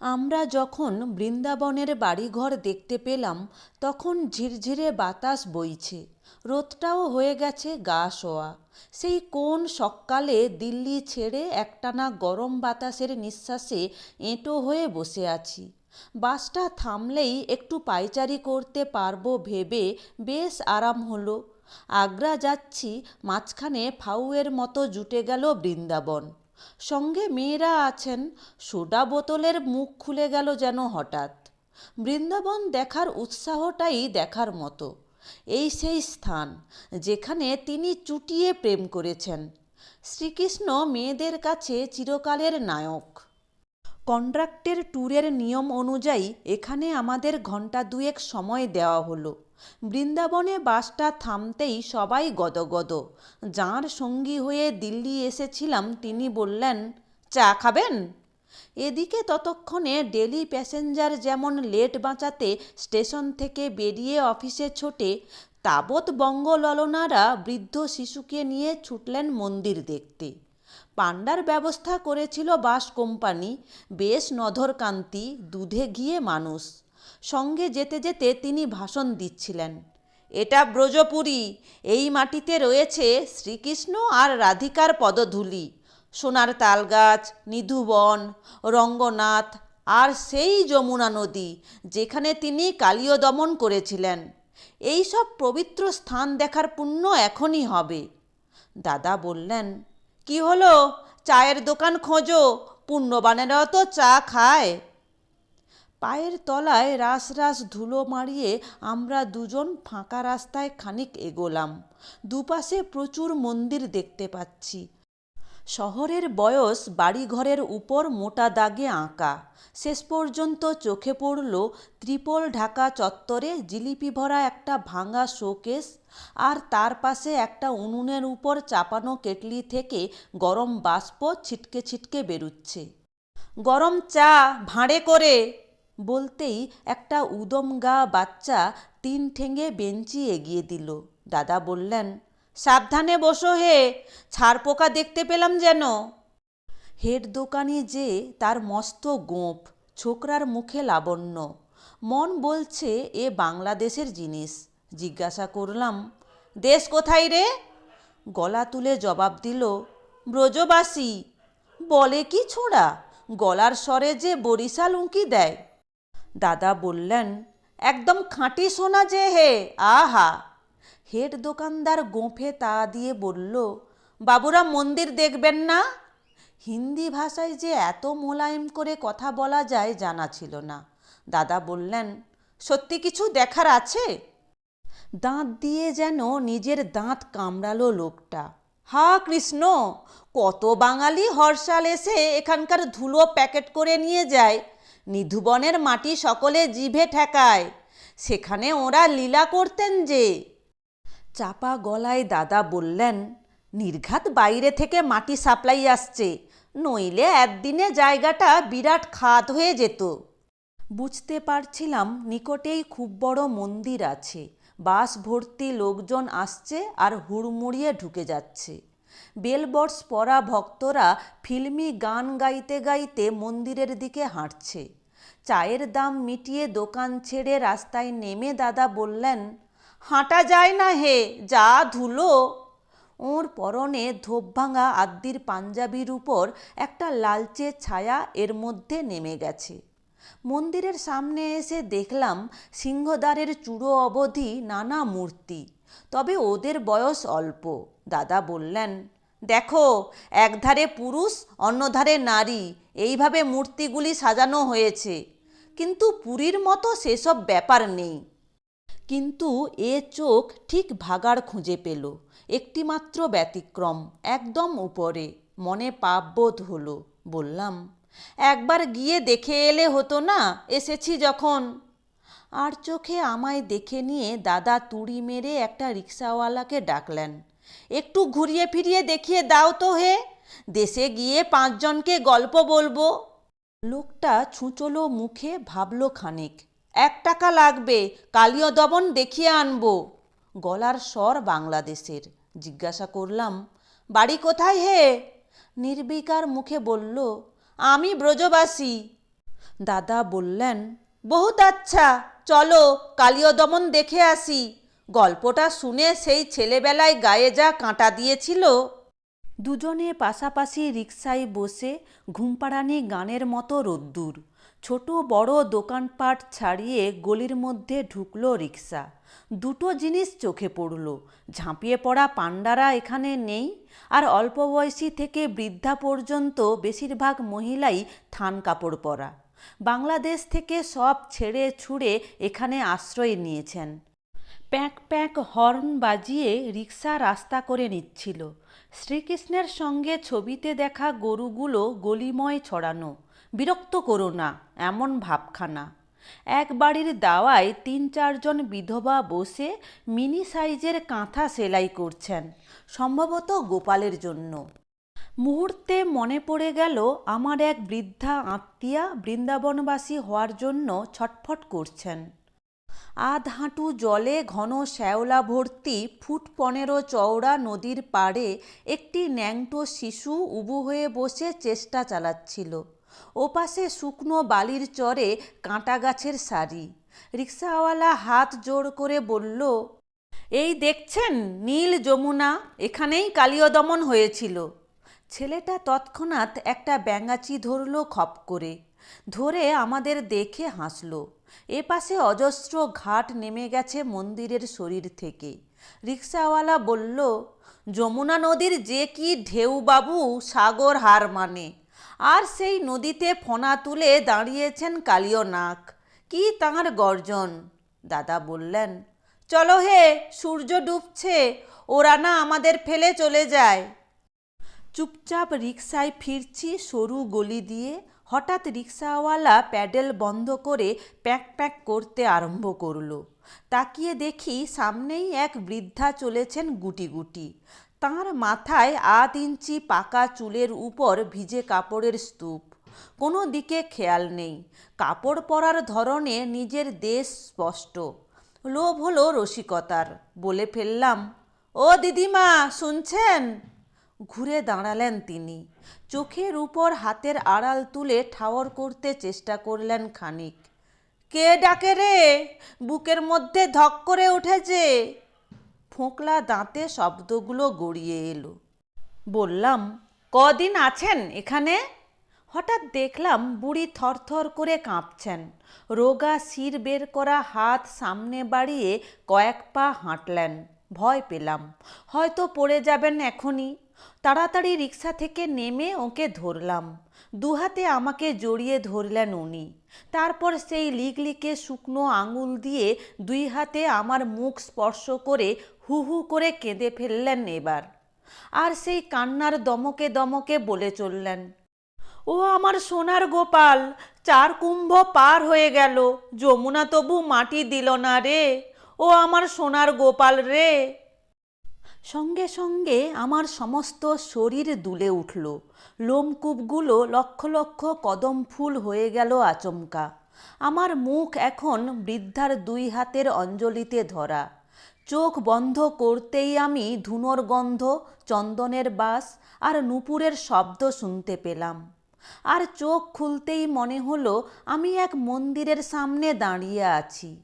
আমরা যখন বৃন্দাবনের বাড়িঘর দেখতে পেলাম, তখন ঝিরঝিরে বাতাস বইছে। রোদটাও হয়ে গেছে গা শোয়া। সেই কোন সকালে দিল্লি ছেড়ে একটানা গরম বাতাসের নিঃশ্বাসে এঁটো হয়ে বসে আছি। বাসটা থামলেই একটু পায়চারি করতে পারব ভেবে বেশ আরাম হলো। আগ্রা যাচ্ছি, মাঝখানে ফাউয়ের মতো জুটে গেল বৃন্দাবন। সঙ্গে মেয়েরা আছেন। সোডা বোতলের মুখ খুলে গেল যেন হঠাৎ। বৃন্দাবন দেখার উৎসাহটাই দেখার মতো। এই সেই স্থান যেখানে তিনি চুটিয়ে প্রেম করেছেন। শ্রীকৃষ্ণ মেয়েদের কাছে চিরকালের নায়ক। কন্ট্রাক্টের ট্যুরের নিয়ম অনুযায়ী এখানে আমাদের ঘণ্টা দুয়েক সময় দেওয়া হলো। বৃন্দাবনে বাসটা থামতেই সবাই গদগদ। যাঁর সঙ্গী হয়ে দিল্লি এসেছিলাম, তিনি বললেন, চা খাবেন? এদিকে ততক্ষণে ডেলি প্যাসেঞ্জার যেমন লেট বাঁচাতে স্টেশন থেকে বেরিয়ে অফিসে ছোটে তাবৎ বঙ্গললনারা বৃদ্ধ শিশুকে নিয়ে ছুটলেন মন্দির দেখতে। পাণ্ডার ব্যবস্থা করেছিল বাস কোম্পানি, বেশ নধরকান্তি, দুধে ঘিয়ে মানুষ। সঙ্গে যেতে যেতে তিনি ভাষণ দিচ্ছিলেন। এটা ব্রজপুরী, এই মাটিতে রয়েছে শ্রীকৃষ্ণ আর রাধিকার পদধূলি। সোনার তালগাছ, নিধুবন, রঙ্গনাথ আর সেই যমুনা নদী, যেখানে তিনি কালীয় দমন করেছিলেন। এই সব পবিত্র স্থান দেখার পুণ্য এখনই হবে। দাদা বললেন কি হলো? চায়ের দোকান খোঁজো। পুণ্যবানেরাও তো চা খায়। পায়ের তলায় রাস রাস ধুলো মারিয়ে আমরা দুজন ফাঁকা রাস্তায় খানিক এগোলাম। দুপাশে প্রচুর মন্দির দেখতে পাচ্ছি। শহরের বয়স বাড়িঘরের উপর মোটা দাগে আঁকা। শেষ পর্যন্ত চোখে পড়ল ত্রিপল ঢাকা চত্বরে জিলিপি ভরা একটা ভাঙা শোকেস আর তার পাশে একটা উনুনের উপর চাপানো কেটলি থেকে গরম বাষ্প ছিটকে ছিটকে বেরুচ্ছে। গরম চা, ভাঁড়ে করে! বলতেই একটা উদম গা বাচ্চা তিন ঠেঙে বেঞ্চি এগিয়ে দিল। দাদা বললেন সাবধানে বসো হে, ছাড় পোকা দেখতে পেলাম যেন। হেড দোকানি যে তার মস্ত গোঁপ ছোকরার মুখে লাবণ্য। মন বলছে এ বাংলাদেশের জিনিস। জিজ্ঞাসা করলাম, দেশ কোথায় রে? গলা তুলে জবাব দিল, ব্রজবাসী। বলে কি ছোঁড়া? গলার স্বরে যে বরিশাল উঁকি দেয়। দাদা বললেন, একদম খাঁটি সোনা যে হে, আহা! হেড দোকানদার গোঁফে তা দিয়ে বলল, বাবুরা, মন্দির দেখবেন না? হিন্দি ভাষায় যে এত মোলায়েম করে কথা বলা যায় জানা ছিল না। দাদা বললেন, সত্যি কিছু দেখার আছে? দাঁত দিয়ে যেন নিজের দাঁত কামড়ালো লোকটা। হা, কৃষ্ণ, কত বাঙালি হরসাল এসে এখানকার ধুলো প্যাকেট করে নিয়ে যায়, নিধুবনের মাটি সকলে জিভে ঠেকায়, সেখানে ওরা লীলা করতেন যে। চাপা গলায় দাদা বললেন, নির্ঘাত বাইরে থেকে মাটি সাপ্লাই আসছে, নইলে একদিনে জায়গাটা বিরাট খাত হয়ে যেত। বুঝতে পারছিলাম নিকটেই খুব বড় মন্দির আছে, বাস ভর্তি লোকজন আসছে আর হুড়মুড়িয়ে ঢুকে যাচ্ছে। বেলবটস পরা ভক্তরা ফিল্মি গান গাইতে গাইতে মন্দিরের দিকে হাঁটছে। চায়ের দাম মিটিয়ে দোকান ছেড়ে রাস্তায় নেমে দাদা বললেন হাঁটা যায় না হে, যা ধুলো। ওর পরনে ধোপভাঙা আদ্যির পাঞ্জাবির উপর একটা লালচে ছায়া এর মধ্যে নেমে গেছে। মন্দিরের সামনে এসে দেখলাম সিংহদ্বারের চূড়ো অবধি নানা মূর্তি, তবে ওদের বয়স অল্প। দাদা বললেন, দেখো, একধারে পুরুষ, অন্যধারে নারী, এইভাবে মূর্তিগুলি সাজানো হয়েছে। কিন্তু পুরীর মতো সেসব ব্যাপার নেই। কিন্তু এ চোখ ঠিক ভাগাড় খুঁজে পেল। একটিমাত্র ব্যতিক্রম, একদম উপরে। মনে পাপবোধ হলো, বললাম, একবার গিয়ে দেখে এলে হতো না, এসেছি যখন? আর চোখে আমায় দেখে নিয়ে দাদা তুড়ি মেরে একটা রিক্সাওয়ালাকে ডাকলেন, একটু ঘুরিয়ে ফিরিয়ে দেখিয়ে দাও তো হে, দেশে গিয়ে পাঁচজনকে গল্প বলব? লোকটা ছুঁচলো মুখে, ভাবলো খানিক এক টাকা লাগবে, কালীয় দমন দেখিয়ে আনব। গলার স্বর বাংলাদেশের। জিজ্ঞাসা করলাম, বাড়ি কোথায় হে? নির্বিকার মুখে বলল, আমি ব্রজবাসী। দাদা বললেন, বহুত আচ্ছা চলো, কালীয় দমন দেখে আসি। গল্পটা শুনে সেই ছেলেবেলায় গায়ে যা কাঁটা দিয়েছিল। দুজনে পাশাপাশি রিকশায় বসে ঘুমপাড়ানি গানের মতো রোদ্দুর। ছোট বড় দোকানপাট ছাড়িয়ে গলির মধ্যে ঢুকলো রিক্সা। দুটো জিনিস চোখে পড়ল। ঝাঁপিয়ে পড়া পাণ্ডারা এখানে নেই। আর অল্প বয়সী থেকে বৃদ্ধা পর্যন্ত বেশিরভাগ মহিলাই থান কাপড় পরা। বাংলাদেশ থেকে সব ছেড়ে ছুড়ে এখানে আশ্রয় নিয়েছেন। প্যাঁক প্যাঁক হর্ন বাজিয়ে রিক্সা রাস্তা করে নিচ্ছিল। শ্রীকৃষ্ণের সঙ্গে ছবিতে দেখা গরুগুলো গলিময় ছড়ানো। বিরক্ত করো না, এমন ভাবখানা। এক বাড়ির দাওয়ায় তিন চারজন বিধবা বসে মিনি সাইজের কাঁথা সেলাই করছেন, সম্ভবত গোপালের জন্য। মুহূর্তে মনে পড়ে গেল, আমার এক বৃদ্ধা আত্মীয়া বৃন্দাবনবাসী হওয়ার জন্য ছটফট করছেন। আধ হাঁটু জলে ঘন শ্যাওলা ভর্তি ফুট পনেরো চওড়া নদীর পাড়ে একটি ন্যাংটো শিশু উবু হয়ে বসে চেষ্টা চালাচ্ছিল। ওপাশে শুকনো বালির চরে কাঁটা গাছের সারি। রিক্সাওয়ালা হাত জোড় করে বলল, এই দেখছেন, নীল যমুনা, এখানেই কালীয় দমন হয়েছিল। ছেলেটা তৎক্ষণাৎ একটা ব্যাঙাচি ধরল খপ করে, ধরে আমাদের দেখে হাসলো। এ পাশে অজস্র ঘাট নেমে গেছে মন্দিরের শরীর থেকে। রিক্সাওয়ালা বলল, যমুনা নদীর যে কি ঢেউ বাবু সাগর হার মানে। আর সেই নদীতে ফোনা তুলে দাঁড়িয়েছেন কালীয় নাক কি তাঁর গর্জন? দাদা বললেন, চলো হে, সূর্য ডুবছে, ওরা না আমাদের ফেলে চলে যায়। চুপচাপ রিকশায় ফিরছি সরু গলি দিয়ে। হঠাৎ রিক্সাওয়ালা প্যাডেল বন্ধ করে প্যাক প্যাক করতে আরম্ভ করল। তাকিয়ে দেখি সামনেই এক বৃদ্ধা চলেছেন গুটি গুটি। তাঁর মাথায় আধ ইঞ্চি পাকা চুলের উপর ভিজে কাপড়ের স্তূপ। কোনো দিকে খেয়াল নেই। কাপড় পরার ধরনে নিজের দেশ স্পষ্ট। লোভ হলো রসিকতার। বলে ফেললাম, ও দিদিমা, শুনছেন? ঘুরে দাঁড়ালেন তিনি। চোখের উপর হাতের আড়াল তুলে ঠাওর করতে চেষ্টা করলেন খানিক। কে ডাকে রে? বুকের মধ্যে ধক করে উঠেছে। ফোঁকলা দাঁতে শব্দগুলো গড়িয়ে এলো। বললাম, কদিন আছেন এখানে? হঠাৎ দেখলাম বুড়ি থরথর করে কাঁপছেন। রোগা শির বের করা হাত সামনে বাড়িয়ে কয়েক পা হাঁটলেন। ভয় পেলাম। হয়তো পড়ে যাবেন এখনই। তাড়াতাড়ি রিক্সা থেকে নেমে ওকে ধরলাম। দুহাতে আমাকে জড়িয়ে ধরলেন উনি। তারপর সেই লিকলিকে শুকনো আঙুল দিয়ে দুই হাতে আমার মুখ স্পর্শ করে হু হু করে কেঁদে ফেললেন এবার। আর সেই কান্নার দমকে দমকে বলে চললেন, ও আমার সোনার গোপাল, চার কুম্ভ পার হয়ে গেল, যমুনা তবু মাটি দিল না রে। ও আমার সোনার গোপাল রে। সঙ্গে সঙ্গে আমার সমস্ত শরীর দুলে উঠল। লোমকূপগুলো লক্ষ লক্ষ কদম ফুল হয়ে গেল আচমকা। আমার মুখ এখন বৃদ্ধার দুই হাতের অঞ্জলিতে ধরা। চোখ বন্ধ করতেই আমি ধুনোর গন্ধ, চন্দনের বাস আর নুপুরের শব্দ শুনতে পেলাম। আর চোখ খুলতেই মনে হলো আমি এক মন্দিরের সামনে দাঁড়িয়ে আছি।